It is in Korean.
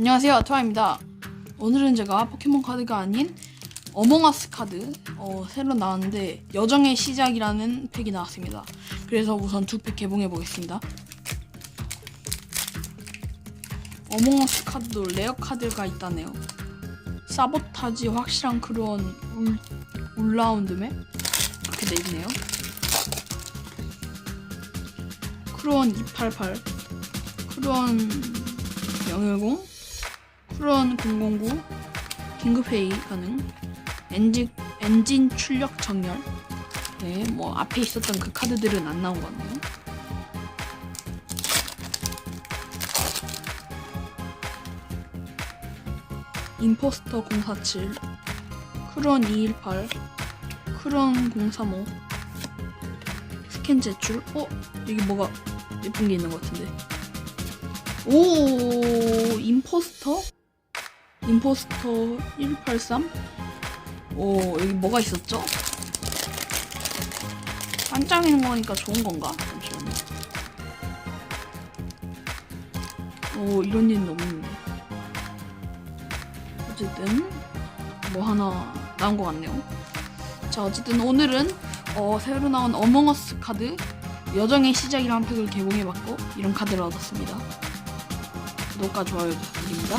안녕하세요 토아입니다. 오늘은 제가 포켓몬 카드가 아닌 어몽어스 카드 어, 새로 나왔는데 여정의 시작이라는 팩이 나왔습니다. 그래서 우선 두 팩 개봉해 보겠습니다. 어몽어스 카드도 레어 카드가 있다네요. 사보타지 확실한 그런 울, 울라운드맵 이렇게 돼 있네요. 크론 288 크론 010 크론 009 긴급회의 가능. 엔진, 엔진 출력 정렬. 네, 뭐 앞에 있었던 그 카드들은 안 나온 것 같네요. 임포스터 047 크론 218 크론 035 스캔 제출. 어? 여기 뭐가 예쁜 게 있는 것 같은데. 오 임포스터 임포스터 183 오 여기 뭐가 있었죠? 반짝이는 거니까 좋은 건가? 잠시만요. 오 이런 일은 없는데. 어쨌든 뭐 하나 나온 것 같네요. 자 어쨌든 오늘은 어, 새로 나온 어몽어스 카드 여정의 시작이라는 팩을 개봉해봤고 이런 카드를 얻었습니다. 구독과 좋아요 부탁드립니다